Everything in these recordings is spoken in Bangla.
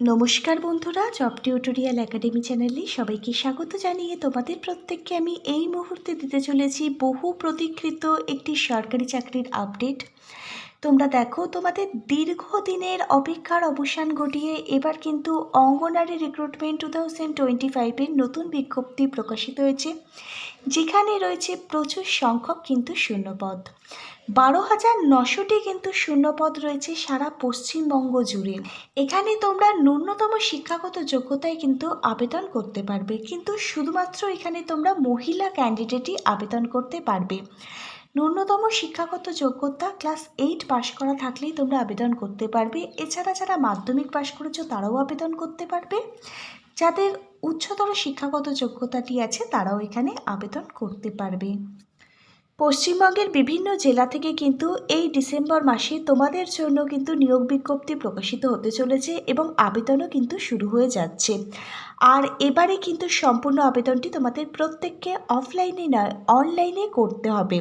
নমস্কার বন্ধুরা জব টিউটোরিয়াল একাডেমি চ্যানেলে সবাইকে স্বাগত জানিয়ে তোমাদের প্রত্যেককে আমি এই মুহূর্তে দিতে চলেছি বহু প্রতীক্ষিত একটি সরকারি চাকরির আপডেট তোমরা দেখো, তোমাদের দীর্ঘদিনের অপেক্ষার অবসান ঘটিয়ে এবার কিন্তু Anganwadi recruitment two thousand twenty ফাইভের নতুন বিজ্ঞপ্তি প্রকাশিত হয়েছে, যেখানে রয়েছে প্রচুর সংখ্যক কিন্তু শূন্যপদ। বারো হাজার নশোটি কিন্তু শূন্যপদ রয়েছে সারা পশ্চিমবঙ্গ জুড়ে। এখানে তোমরা ন্যূনতম শিক্ষাগত যোগ্যতায় কিন্তু আবেদন করতে পারবে, কিন্তু শুধুমাত্র এখানে তোমরা মহিলা ক্যান্ডিডেটই আবেদন করতে পারবে। ন্যূনতম শিক্ষাগত যোগ্যতা ক্লাস এইট পাশ করা থাকলেই তোমরা আবেদন করতে পারবে। এছাড়া যারা মাধ্যমিক পাশ করেছ, তারাও আবেদন করতে পারবে। যাদের উচ্চতর শিক্ষাগত যোগ্যতাটি আছে, তারাও এখানে আবেদন করতে পারবে। পশ্চিমবঙ্গের বিভিন্ন জেলা থেকে কিন্তু এই ডিসেম্বর মাসে তোমাদের জন্য কিন্তু নিয়োগ বিজ্ঞপ্তি প্রকাশিত হতে চলেছে এবং আবেদনও কিন্তু শুরু হয়ে যাচ্ছে। আর এবারে কিন্তু সম্পূর্ণ আবেদনটি তোমাদের প্রত্যেককে অফলাইনে নয় অনলাইনে করতে হবে।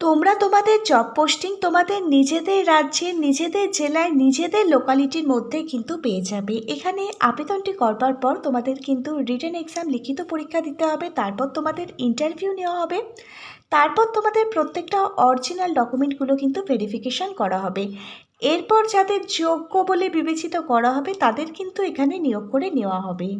তোমরা তোমাদের জব পোস্টিং তোমাদের নিজেদের রাজ্যে নিজেদের জেলায়, নিজেদের লোকালিটির মধ্যে কিন্তু পেয়ে যাবে। এখানে আবেদনটি করবার পর তোমাদের কিন্তু রিটেন এক্সাম লিখিত পরীক্ষা দিতে হবে, তারপর তোমাদের ইন্টারভিউ নেওয়া হবে, তারপর তোমাদের প্রত্যেকটা অরিজিনাল ডকুমেন্টগুলো কিন্তু ভেরিফিকেশন করা হবে। এরপর যাদের যোগ্য বলে বিবেচিত করা হবে, তাদের কিন্তু এখানে নিয়োগ করে নেওয়া হবে।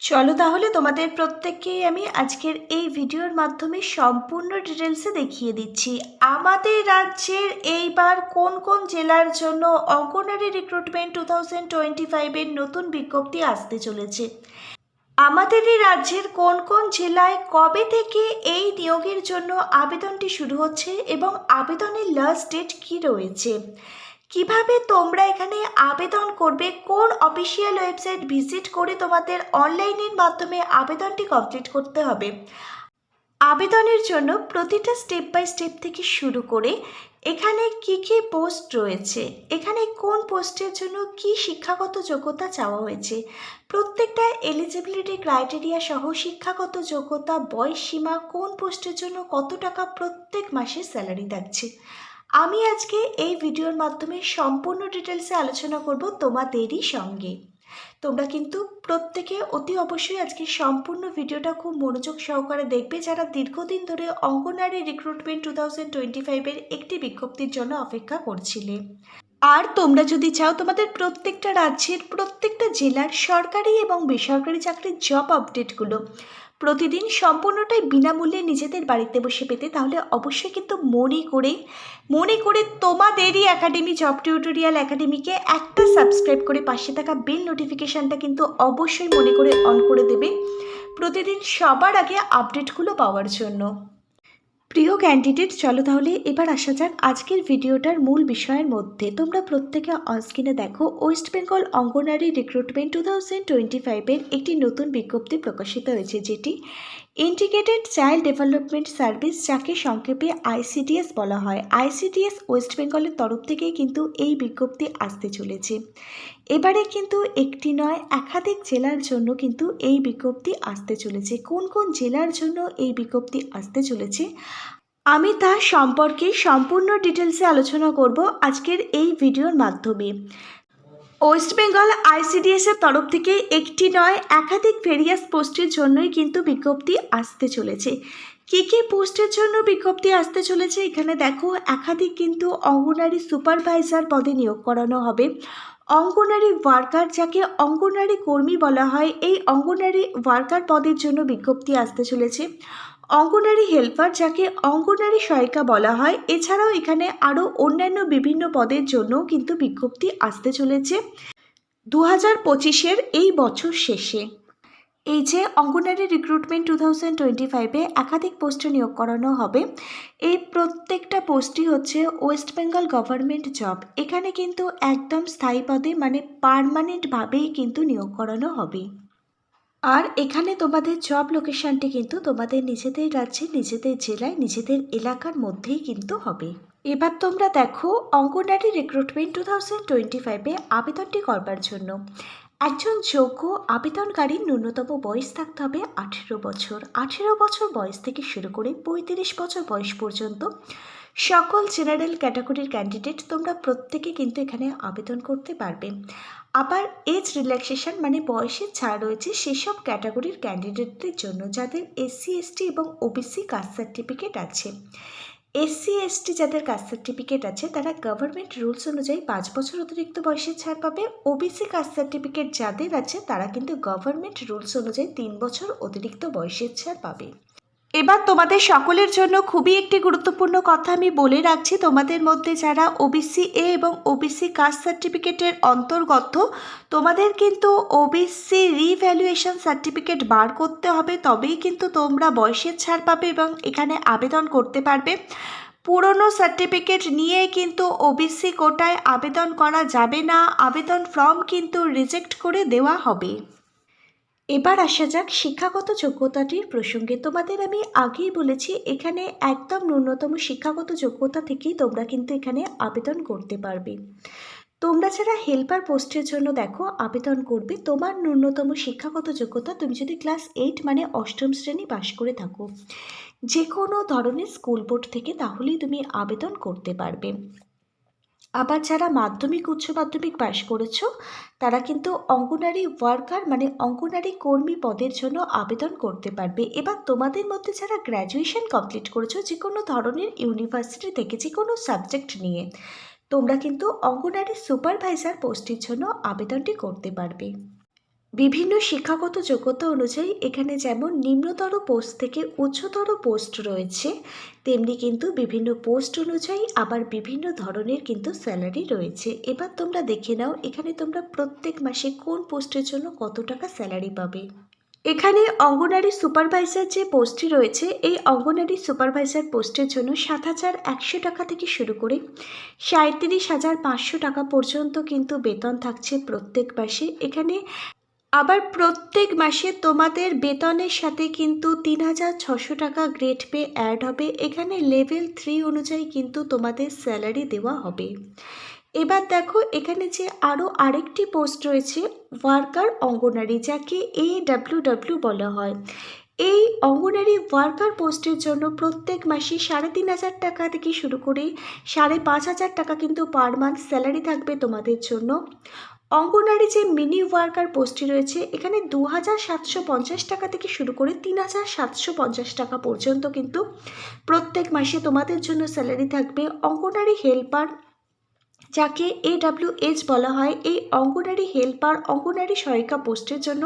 চলো তাহলে তোমাদের প্রত্যেককেই আমি আজকের এই ভিডিওর মাধ্যমে সম্পূর্ণ ডিটেলসে দেখিয়ে দিচ্ছি। আমাদের রাজ্যের এইবার কোন কোন জেলার জন্য Anganwadi recruitment two thousand twenty ফাইভের নতুন বিজ্ঞপ্তি আসতে চলেছে? আমাদের এই রাজ্যের কোন কোন জেলায় কবে থেকে এই নিয়োগের জন্য আবেদনটি শুরু হচ্ছে এবং আবেদনের লাস্ট ডেট কী রয়েছে? কীভাবে তোমরা এখানে আবেদন করবে? কোন অফিসিয়াল ওয়েবসাইট ভিজিট করে তোমাদের অনলাইনের মাধ্যমে আবেদনটি কমপ্লিট করতে হবে? আবেদনের জন্য প্রতিটা স্টেপ বাই স্টেপ থেকে শুরু করে এখানে কি কি পোস্ট রয়েছে? এখানে কোন পোস্টের জন্য কি শিক্ষাগত যোগ্যতা চাওয়া হয়েছে? প্রত্যেকটা এলিজিবিলিটি ক্রাইটেরিয়া সহ শিক্ষাগত যোগ্যতা, বয়স সীমা কোন পোস্টের জন্য কত টাকা প্রত্যেক মাসে স্যালারি থাকছে? আমি আজকে এই ভিডিওর মাধ্যমে সম্পূর্ণ ডিটেলসে আলোচনা করব তোমাদেরই সঙ্গে। তোমরা কিন্তু প্রত্যেকে অতি অবশ্যই আজকে সম্পূর্ণ ভিডিওটা খুব মনোযোগ সহকারে দেখবে যারা দীর্ঘদিন ধরে Anganwadi recruitment two thousand twenty ফাইভের একটি বিজ্ঞপ্তির জন্য অপেক্ষা করছিলে। আর তোমরা যদি চাও তোমাদের প্রত্যেকটা রাজ্যের, প্রত্যেকটা জেলার সরকারি এবং বেসরকারি চাকরির জব আপডেটগুলো প্রতিদিন সম্পূর্ণটাই বিনামূল্যে নিজেদের বাড়িতে বসে পেতে, তাহলে অবশ্যই কিন্তু মনে করে মনে করে তোমাদেরই একাডেমি জব টিউটোরিয়াল একাডেমিকে একটা সাবস্ক্রাইব করে পাশে থাকা বেল নোটিফিকেশানটা কিন্তু অবশ্যই মনে করে অন করে দেবে প্রতিদিন সবার আগে আপডেটগুলো পাওয়ার জন্য। প্রিয় ক্যান্ডিডেট চলো তাহলে এবার আসা যাক আজকের ভিডিওটার মূল বিষয়ের মধ্যে। তোমরা প্রত্যেকে অনস্ক্রিনে দেখো West Bengal Anganwadi recruitment two thousand twenty ফাইভের একটি নতুন বিজ্ঞপ্তি প্রকাশিত হয়েছে, যেটি ইন্টিগ্রেটেড চাইল্ড ডেভেলপমেন্ট সার্ভিস যাকে সংক্ষেপে আইসিডিএস বলা হয়। আইসিডিএস ওয়েস্ট বেঙ্গলের তরফ থেকেই কিন্তু এই বিজ্ঞপ্তি আসতে চলেছে। এবারে কিন্তু একটি নয়, একাধিক জেলার জন্য কিন্তু এই বিজ্ঞপ্তি আসতে চলেছে। কোন কোন জেলার জন্য এই বিজ্ঞপ্তি আসতে চলেছে? আমি তা সম্পর্কে সম্পূর্ণ ডিটেলসে আলোচনা করব আজকের এই ভিডিওর মাধ্যমে। ওয়েস্ট বেঙ্গল আইসিডিএস এর তরফ থেকে একটি নয়, একাধিক ভেরিয়াস পোস্টের জন্যই কিন্তু বিজ্ঞপ্তি আসতে চলেছে। কী কী পোস্টের জন্য বিজ্ঞপ্তি আসতে চলেছে এখানে দেখো, একাধিক কিন্তু অঙ্গনারী সুপারভাইজার পদে নিয়োগ করানো হবে। অঙ্গনারী ওয়ার্কার, যাকে অঙ্গনারী কর্মী বলা হয়, এই অঙ্গনারী ওয়ার্কার পদের জন্য বিজ্ঞপ্তি আসতে চলেছে। অঙ্গনারী হেল্পার, যাকে অঙ্গনারী সহায়িকা বলা হয়, এছাড়াও এখানে আরও অন্যান্য বিভিন্ন পদের জন্যও কিন্তু বিজ্ঞপ্তি আসতে চলেছে দু হাজার পঁচিশের এই বছর শেষে। এই যে Anganwadi recruitment two thousand twenty ফাইভে একাধিক পোস্টে নিয়োগ করানো হবে, এই প্রত্যেকটা পোস্টই হচ্ছে ওয়েস্ট বেঙ্গল গভর্নমেন্ট জব এখানে কিন্তু একদম স্থায়ী পদে মানে পারমানেন্টভাবেই কিন্তু নিয়োগ করানো হবে। আর এখানে তোমাদের জব লোকেশনটি কিন্তু তোমাদের নিজেদের রাজ্যে, নিজেদের জেলায়, নিজেদের এলাকার মধ্যেই কিন্তু হবে। এবার তোমরা দেখো Anganwadi recruitment two thousand twenty ফাইভে আবেদনটি করবার জন্য। একজন যোগ্য আবেদনকারীর ন্যূনতম বয়স থাকতে হবে আঠেরো বছর। আঠেরো বছর বয়স থেকে শুরু করে পঁয়ত্রিশ বছর বয়স পর্যন্ত সকল জেনারেল ক্যাটাগরির ক্যান্ডিডেট তোমরা প্রত্যেকে কিন্তু এখানে আবেদন করতে পারবে। আবার এজ রিল্যাক্সেশন মানে বয়সের ছাড় রয়েছে সেসব ক্যাটাগরির ক্যান্ডিডেটদের জন্য যাদের এসসি এসটি এবং ওবিসি কাস্ট সার্টিফিকেট আছে। এসসি এসটি যাদের কাস্ট সার্টিফিকেট আছে, তারা গভর্নমেন্ট রুলস অনুযায়ী পাঁচ বছর অতিরিক্ত বয়সের ছাড় পাবে। ওবিসি কাস্ট সার্টিফিকেট যাদের আছে, তারা কিন্তু গভর্নমেন্ট রুলস অনুযায়ী তিন বছর অতিরিক্ত বয়সের ছাড় পাবে। এবার তোমাদের সকলের জন্য খুবই একটি গুরুত্বপূর্ণ কথা আমি বলে রাখছি। তোমাদের মধ্যে যারা ওবিসি এ এবং ওবিসি কাস্ট সার্টিফিকেটের অন্তর্গত, তোমাদের কিন্তু ওবিসি রিভ্যালুয়েশন সার্টিফিকেট বার করতে হবে। তবেই কিন্তু তোমরা বয়সের ছাড় পাবে এবং এখানে আবেদন করতে পারবে। পুরনো সার্টিফিকেট নিয়ে কিন্তু ওবিসি কোটায় আবেদন করা যাবে না। আবেদন ফর্ম কিন্তু রিজেক্ট করে দেওয়া হবে। এবার আসা যাক শিক্ষাগত যোগ্যতাটির প্রসঙ্গে। তোমাদের আমি আগেই বলেছি, এখানে একদম ন্যূনতম শিক্ষাগত যোগ্যতা থেকেই তোমরা কিন্তু এখানে আবেদন করতে পারবে। তোমরা যারা হেল্পার পোস্টের জন্য দেখো, আবেদন করবে, তোমার ন্যূনতম শিক্ষাগত যোগ্যতা তুমি যদি ক্লাস এইট মানে অষ্টম শ্রেণি পাশ করে থাকো যে কোনো ধরনের স্কুল বোর্ড থেকে তাহলেই তুমি আবেদন করতে পারবে। আবার যারা মাধ্যমিক, উচ্চ মাধ্যমিক পাশ করেছ, তারা কিন্তু অঙ্গনারী ওয়ার্কার মানে অঙ্গনারী কর্মী পদের জন্য আবেদন করতে পারবে। এবার তোমাদের মধ্যে যারা গ্র্যাজুয়েশন কমপ্লিট করেছ যে কোনো ধরনের ইউনিভার্সিটি থেকে যে কোনো সাবজেক্ট নিয়ে, তোমরা কিন্তু অঙ্গনারী সুপারভাইজার পোস্টের জন্য আবেদনটি করতে পারবে। বিভিন্ন শিক্ষাগত যোগ্যতা অনুযায়ী এখানে যেমন নিম্নতর পোস্ট থেকে উচ্চতর পোস্ট রয়েছে, তেমনি কিন্তু বিভিন্ন পোস্ট অনুযায়ী আবার বিভিন্ন ধরনের কিন্তু স্যালারি রয়েছে। এবার তোমরা দেখে নাও এখানে তোমরা প্রত্যেক মাসে কোন পোস্টের জন্য কত টাকা স্যালারি পাবে। এখানে অঙ্গনারী সুপারভাইজার যে পোস্টটি রয়েছে, এই অঙ্গনারী সুপারভাইজার পোস্টের জন্য সাত হাজার একশো টাকা থেকে শুরু করে সাঁত্রিশ হাজার পাঁচশো টাকা পর্যন্ত কিন্তু বেতন থাকছে প্রত্যেক মাসে। এখানে আবার প্রত্যেক মাসে তোমাদের বেতনের সাথে কিন্তু তিন হাজার ছশো টাকা গ্রেড পে অ্যাড হবে। এখানে লেভেল থ্রি অনুযায়ী কিন্তু তোমাদের স্যালারি দেওয়া হবে। এবার দেখো, এখানে যে আরও আরেকটি পোস্ট রয়েছে, ওয়ার্কার অঙ্গনারী, যাকে এ ডাব্লিউ বলা হয়। এই অঙ্গনারী ওয়ার্কার পোস্টের জন্য প্রত্যেক মাসে সাড়ে তিন হাজার টাকা থেকে শুরু করে সাড়ে পাঁচ হাজার টাকা কিন্তু পার মান্থ স্যালারি থাকবে তোমাদের জন্য। অঙ্গনারী যে মিনি ওয়ার্কার পোস্টটি রয়েছে, এখানে দু হাজার সাতশো পঞ্চাশ টাকা থেকে শুরু করে তিন হাজার সাতশো পঞ্চাশ টাকা পর্যন্ত কিন্তু প্রত্যেক মাসে তোমাদের জন্য স্যালারি থাকবে। অঙ্গনারী হেল্পার যাকে এডাব্লিউএইচ বলা হয়, এই অঙ্গনারী হেল্পার অঙ্গনারী সহায়িকা পোস্টের জন্য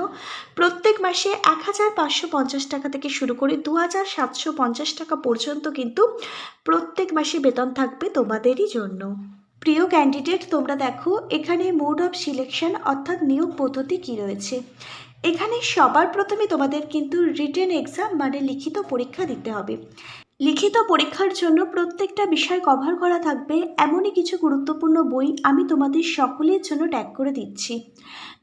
প্রত্যেক মাসে এক হাজার পাঁচশো পঞ্চাশ টাকা থেকে শুরু করে দু হাজার সাতশো পঞ্চাশ টাকা পর্যন্ত কিন্তু প্রত্যেক মাসে বেতন থাকবে তোমাদেরই জন্য। প্রিয় ক্যান্ডিডেট তোমরা দেখো, এখানে মোড অফ সিলেকশন অর্থাৎ নিয়োগ পদ্ধতি কী রয়েছে? এখানে সবার প্রথমে তোমাদের কিন্তু রিটেন এক্সাম মানে লিখিত পরীক্ষা দিতে হবে। লিখিত পরীক্ষার জন্য প্রত্যেকটা বিষয় কভার করা থাকবে। এমনই কিছু গুরুত্বপূর্ণ বই আমি তোমাদের সকলের জন্য ট্যাগ করে দিচ্ছি।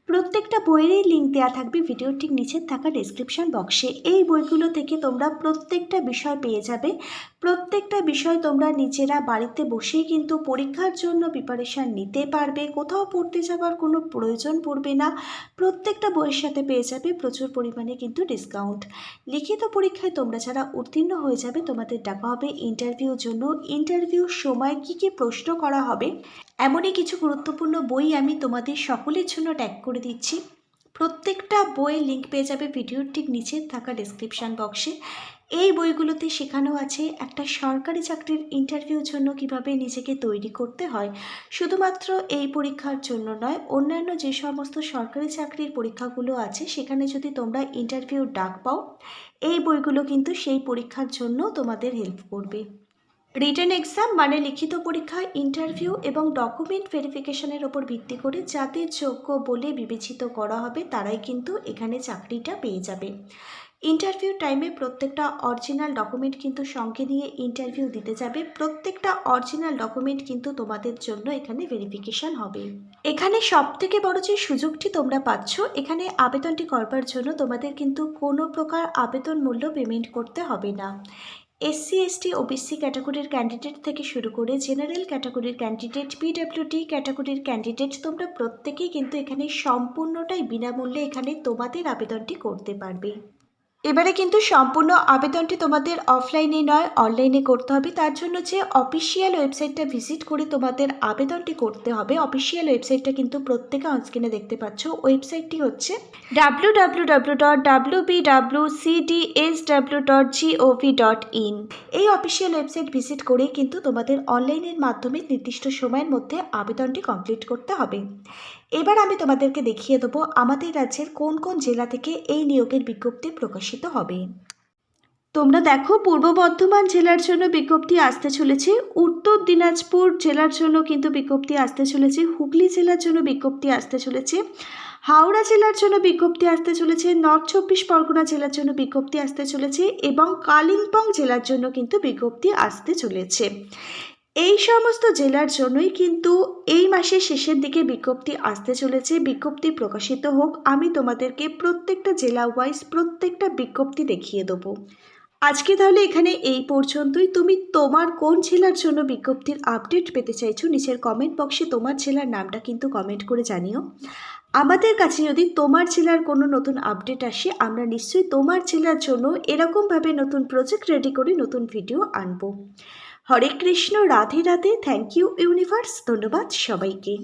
প্রত্যেকটা বইয়েরই লিঙ্ক দেওয়া থাকবে ভিডিওর ঠিক নিচে থাকা ডেসক্রিপশন বক্সে এই বইগুলো থেকে তোমরা প্রত্যেকটা বিষয় পেয়ে যাবে। প্রত্যেকটা বিষয় তোমরা নিজেরা বাড়িতে বসেই কিন্তু পরীক্ষার জন্য প্রিপারেশান নিতে পারবে। কোথাও পড়তে যাওয়ার কোনো প্রয়োজন পড়বে না। প্রত্যেকটা বইয়ের সাথে পেয়ে যাবে, প্রচুর পরিমাণে কিন্তু ডিসকাউন্ট লিখিত পরীক্ষায় তোমরা যারা উত্তীর্ণ হয়ে যাবে, তোমাদের ডাকা হবে ইন্টারভিউর জন্য। ইন্টারভিউর সময় কি কি প্রশ্ন করা হবে? এমনই কিছু গুরুত্বপূর্ণ বই আমি তোমাদের সকলের জন্য ট্যাগ করে দিচ্ছি। প্রত্যেকটা বইয়ের লিঙ্ক পেয়ে যাবে ভিডিওর ঠিক নিচে থাকা ডেসক্রিপশান বক্সে এই বইগুলোতে শেখানো আছে একটা সরকারি চাকরির ইন্টারভিউর জন্য কীভাবে নিজেকে তৈরি করতে হয়। শুধুমাত্র এই পরীক্ষার জন্য নয়, অন্যান্য যে সমস্ত সরকারি চাকরির পরীক্ষাগুলো আছে, সেখানে যদি তোমরা ইন্টারভিউ ডাক পাও, এই বইগুলো কিন্তু সেই পরীক্ষার জন্য তোমাদের হেল্প করবে। রিটেন এক্সাম মানে লিখিত পরীক্ষা ইন্টারভিউ এবং ডকুমেন্ট ভেরিফিকেশনের ওপর ভিত্তি করে যাদের যোগ্য বলে বিবেচিত করা হবে, তারাই কিন্তু এখানে চাকরিটা পেয়ে যাবে। ইন্টারভিউ টাইমে প্রত্যেকটা অরিজিনাল ডকুমেন্ট কিন্তু সঙ্গে নিয়ে ইন্টারভিউ দিতে যাবে। প্রত্যেকটা অরিজিনাল ডকুমেন্ট কিন্তু তোমাদের জন্য এখানে ভেরিফিকেশন হবে। এখানে সব থেকে বড় যে সুযোগটি তোমরা পাচ্ছ, এখানে আবেদনটি করবার জন্য তোমাদের কিন্তু কোনো প্রকার আবেদন মূল্য পেমেন্ট করতে হবে না। এসসি, এসটি, ওবিসি ক্যাটাগরির ক্যান্ডিডেট থেকে শুরু করে জেনারেল ক্যাটাগরির ক্যান্ডিডেট পিডাব্লিউডি ক্যাটাগরির ক্যান্ডিডেট তোমরা প্রত্যেকেই কিন্তু এখানে সম্পূর্ণটাই বিনামূল্যে এখানে তোমাদের আবেদনটি করতে পারবে। এবারে কিন্তু সম্পূর্ণ আবেদনটি তোমাদের অফলাইনে নয় অনলাইনে করতে হবে। তার জন্য যে অফিসিয়াল ওয়েবসাইটটা ভিজিট করে তোমাদের আবেদনটি করতে হবে অফিসিয়াল ওয়েবসাইটটা কিন্তু প্রত্যেকে অনস্ক্রিনে দেখতে পাচ্ছ। ওয়েবসাইটটি হচ্ছে W dot B dot dot in এই অফিসিয়াল ওয়েবসাইট ভিজিট করে কিন্তু তোমাদের অনলাইনের মাধ্যমে নির্দিষ্ট সময়ের মধ্যে আবেদনটি কমপ্লিট করতে হবে। এবার আমি তোমাদেরকে দেখিয়ে দেবো আমাদের রাজ্যের কোন কোন জেলা থেকে এই নিয়োগের বিজ্ঞপ্তি প্রকাশিত হবে। তোমরা দেখো, পূর্ব বর্ধমান জেলার জন্য বিজ্ঞপ্তি আসতে চলেছে। উত্তর দিনাজপুর জেলার জন্য কিন্তু বিজ্ঞপ্তি আসতে চলেছে। হুগলি জেলার জন্য বিজ্ঞপ্তি আসতে চলেছে। হাওড়া জেলার জন্য বিজ্ঞপ্তি আসতে চলেছে। নর্থ চব্বিশ পরগনা জেলার জন্য বিজ্ঞপ্তি আসতে চলেছে এবং কালিম্পং জেলার জন্য কিন্তু বিজ্ঞপ্তি আসতে চলেছে। এই সমস্ত জেলার জন্যই কিন্তু এই মাসের শেষের দিকে বিজ্ঞপ্তি আসতে চলেছে। বিজ্ঞপ্তি প্রকাশিত হোক, আমি তোমাদেরকে প্রত্যেকটা জেলা ওয়াইজ প্রত্যেকটা বিজ্ঞপ্তি দেখিয়ে দেবো। আজকে তাহলে এখানে এই পর্যন্তই। তুমি তোমার কোন জেলার জন্য বিজ্ঞপ্তির আপডেট পেতে চাইছো, নিচের কমেন্ট বক্সে তোমার জেলার নামটা কিন্তু কমেন্ট করে জানিও। আমাদের কাছে যদি তোমার জেলার কোনো নতুন আপডেট আসে, আমরা নিশ্চয়ই তোমার জেলার জন্য এরকমভাবে নতুন প্রজেক্ট রেডি করে নতুন ভিডিও আনব। Hare Krishna Radhe Radhe. Thank you universe ধন্যবাদ সবাইকে।